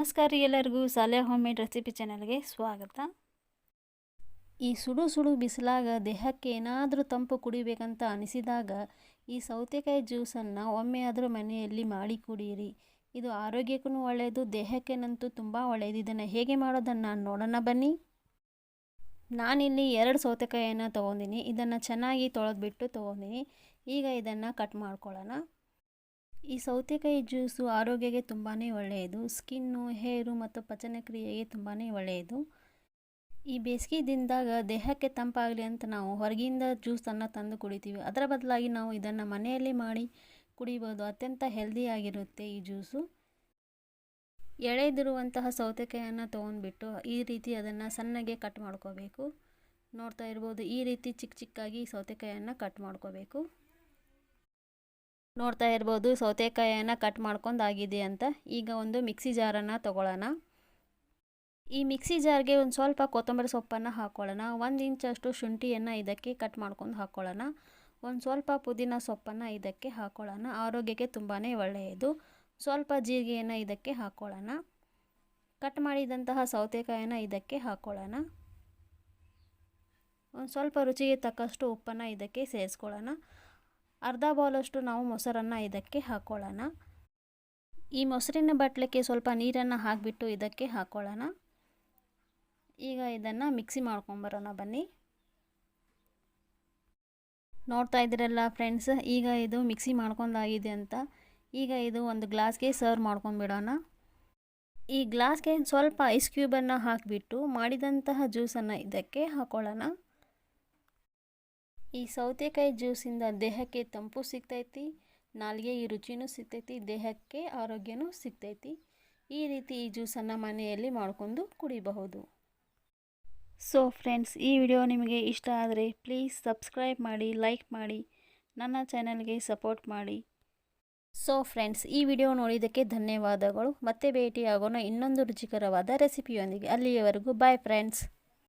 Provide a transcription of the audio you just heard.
ನಮಸ್ಕಾರ ಎಲ್ಲರಿಗೂ ಸಾಲೆ ಹೋಮ್ ಮೇಡ್ ರೆಸಿಪಿ ಚಾನಲ್ಗೆ ಸ್ವಾಗತ. ಈ ಸುಡು ಸುಡು ಬಿಸಿಲಾಗ ದೇಹಕ್ಕೆ ಏನಾದರೂ ತಂಪು ಕುಡಿಬೇಕಂತ ಅನಿಸಿದಾಗ ಈ ಸೌತೆಕಾಯಿ ಜ್ಯೂಸನ್ನು ಒಮ್ಮೆ ಆದರೂ ಮನೆಯಲ್ಲಿ ಮಾಡಿ ಕುಡಿಯಿರಿ ಇದು ಆರೋಗ್ಯಕ್ಕೂ ಒಳ್ಳೆಯದು, ದೇಹಕ್ಕೇನಂತೂ ತುಂಬ ಒಳ್ಳೆಯದು. ಇದನ್ನು ಹೇಗೆ ಮಾಡೋದನ್ನು ನೋಡೋಣ ಬನ್ನಿ. ನಾನಿಲ್ಲಿ ಎರಡು ಸೌತೆಕಾಯಿಯನ್ನು ತೊಗೊಂಡಿನಿ. ಇದನ್ನು ಚೆನ್ನಾಗಿ ತೊಳೆದ್ಬಿಟ್ಟು ತೊಗೊಂಡಿನಿ. ಈಗ ಇದನ್ನು ಕಟ್ ಮಾಡ್ಕೊಳ್ಳೋಣ. ಈ ಸೌತೆಕಾಯಿ ಜ್ಯೂಸು ಆರೋಗ್ಯಕ್ಕೆ ತುಂಬಾ ಒಳ್ಳೆಯದು. ಸ್ಕಿನ್ನು, ಹೇರು ಮತ್ತು ಪಚನಕ್ರಿಯೆಗೆ ತುಂಬಾ ಒಳ್ಳೆಯದು. ಈ ಬೇಸಿಗೆ ದಿನದಾಗ ದೇಹಕ್ಕೆ ತಂಪಾಗಲಿ ಅಂತ ನಾವು ಹೊರಗಿಂದ ಜ್ಯೂಸನ್ನು ತಂದು ಕುಡಿತೀವಿ. ಅದರ ಬದಲಾಗಿ ನಾವು ಇದನ್ನು ಮನೆಯಲ್ಲಿ ಮಾಡಿ ಕುಡಿಬೋದು. ಅತ್ಯಂತ ಹೆಲ್ದಿಯಾಗಿರುತ್ತೆ ಈ ಜ್ಯೂಸು. ಎಳೆದಿರುವಂತಹ ಸೌತೆಕಾಯಿಯನ್ನು ತೊಗೊಂಡ್ಬಿಟ್ಟು ಈ ರೀತಿ ಅದನ್ನು ಸಣ್ಣಗೆ ಕಟ್ ಮಾಡ್ಕೋಬೇಕು. ನೋಡ್ತಾ ಇರ್ಬೋದು ಈ ರೀತಿ ಚಿಕ್ಕ ಚಿಕ್ಕಾಗಿ ಸೌತೆಕಾಯಿಯನ್ನು ಕಟ್ ಮಾಡ್ಕೋಬೇಕು. ನೋಡ್ತಾ ಇರ್ಬೋದು ಸೌತೆಕಾಯಿಯನ್ನು ಕಟ್ ಮಾಡ್ಕೊಂಡಾಗಿದೆ ಅಂತ. ಈಗ ಒಂದು ಮಿಕ್ಸಿ ಜಾರನ್ನು ತಗೊಳ್ಳೋಣ. ಈ ಮಿಕ್ಸಿ ಜಾರ್ಗೆ ಒಂದು ಸ್ವಲ್ಪ ಕೊತ್ತಂಬರಿ ಸೊಪ್ಪನ್ನು ಹಾಕ್ಕೊಳ್ಳೋಣ ಒಂದು ಇಂಚಷ್ಟು ಶುಂಠಿಯನ್ನು ಇದಕ್ಕೆ ಕಟ್ ಮಾಡ್ಕೊಂಡು ಹಾಕ್ಕೊಳ್ಳೋಣ ಒಂದು ಸ್ವಲ್ಪ ಪುದೀನ ಸೊಪ್ಪನ್ನು ಇದಕ್ಕೆ ಹಾಕ್ಕೊಳ್ಳೋಣ ಆರೋಗ್ಯಕ್ಕೆ ತುಂಬಾ ಒಳ್ಳೆಯದು. ಸ್ವಲ್ಪ ಜೀರಿಗೆಯನ್ನು ಇದಕ್ಕೆ ಹಾಕ್ಕೊಳ್ಳೋಣ ಕಟ್ ಮಾಡಿದಂತಹ ಸೌತೆಕಾಯನ್ನು ಇದಕ್ಕೆ ಹಾಕ್ಕೊಳ್ಳೋಣ ಒಂದು ಸ್ವಲ್ಪ ರುಚಿಗೆ ತಕ್ಕಷ್ಟು ಉಪ್ಪನ್ನು ಇದಕ್ಕೆ ಸೇರಿಸ್ಕೊಳ್ಳೋಣ. ಅರ್ಧ ಬೌಲಷ್ಟು ನಾವು ಮೊಸರನ್ನು ಇದಕ್ಕೆ ಹಾಕ್ಕೊಳ್ಳೋಣ ಈ ಮೊಸರಿನ ಬಟ್ಲಕ್ಕೆ ಸ್ವಲ್ಪ ನೀರನ್ನು ಹಾಕಿಬಿಟ್ಟು ಇದಕ್ಕೆ ಹಾಕ್ಕೊಳ್ಳೋಣ ಈಗ ಇದನ್ನು ಮಿಕ್ಸಿ ಮಾಡ್ಕೊಂಬರೋಣ ಬನ್ನಿ. ನೋಡ್ತಾ ಇದ್ದೀರಲ್ಲ ಫ್ರೆಂಡ್ಸ್, ಈಗ ಇದು ಮಿಕ್ಸಿ ಮಾಡ್ಕೊಂಡಾಗಿದೆ ಅಂತ. ಈಗ ಇದು ಒಂದು ಗ್ಲಾಸ್ಗೆ ಸರ್ವ್ ಮಾಡ್ಕೊಂಡ್ಬಿಡೋಣ. ಈ ಗ್ಲಾಸ್ಗೆ ಸ್ವಲ್ಪ ಐಸ್ ಕ್ಯೂಬನ್ನು ಹಾಕಿಬಿಟ್ಟು ಮಾಡಿದಂತಹ ಜ್ಯೂಸನ್ನು ಇದಕ್ಕೆ ಹಾಕ್ಕೊಳ್ಳೋಣ ಈ ಸೌತೆಕಾಯಿ ಜ್ಯೂಸಿಂದ ದೇಹಕ್ಕೆ ತಂಪು ಸಿಗ್ತೈತಿ ನಾಲಿಗೆ ಈ ರುಚಿನೂ ಸಿಗ್ತೈತಿ ದೇಹಕ್ಕೆ ಆರೋಗ್ಯನೂ ಸಿಗ್ತೈತಿ. ಈ ರೀತಿ ಈ ಜ್ಯೂಸನ್ನು ಮನೆಯಲ್ಲಿ ಮಾಡಿಕೊಂಡು ಕುಡಿಬಹುದು. ಸೊ ಫ್ರೆಂಡ್ಸ್ ಈ ವಿಡಿಯೋ ನಿಮಗೆ ಇಷ್ಟ ಆದರೆ ಪ್ಲೀಸ್ ಸಬ್ಸ್ಕ್ರೈಬ್ ಮಾಡಿ ಲೈಕ್ ಮಾಡಿ ನನ್ನ ಚಾನಲ್ಗೆ ಸಪೋರ್ಟ್ ಮಾಡಿ. ಸೊ ಫ್ರೆಂಡ್ಸ್ ಈ ವಿಡಿಯೋ ನೋಡಿದ್ದಕ್ಕೆ ಧನ್ಯವಾದಗಳು. ಮತ್ತೆ ಭೇಟಿಯಾಗೋಣ ಇನ್ನೊಂದು ರುಚಿಕರವಾದ ರೆಸಿಪಿಯೊಂದಿಗೆ ಅಲ್ಲಿಯವರೆಗೂ ಬಾಯ್ ಫ್ರೆಂಡ್ಸ್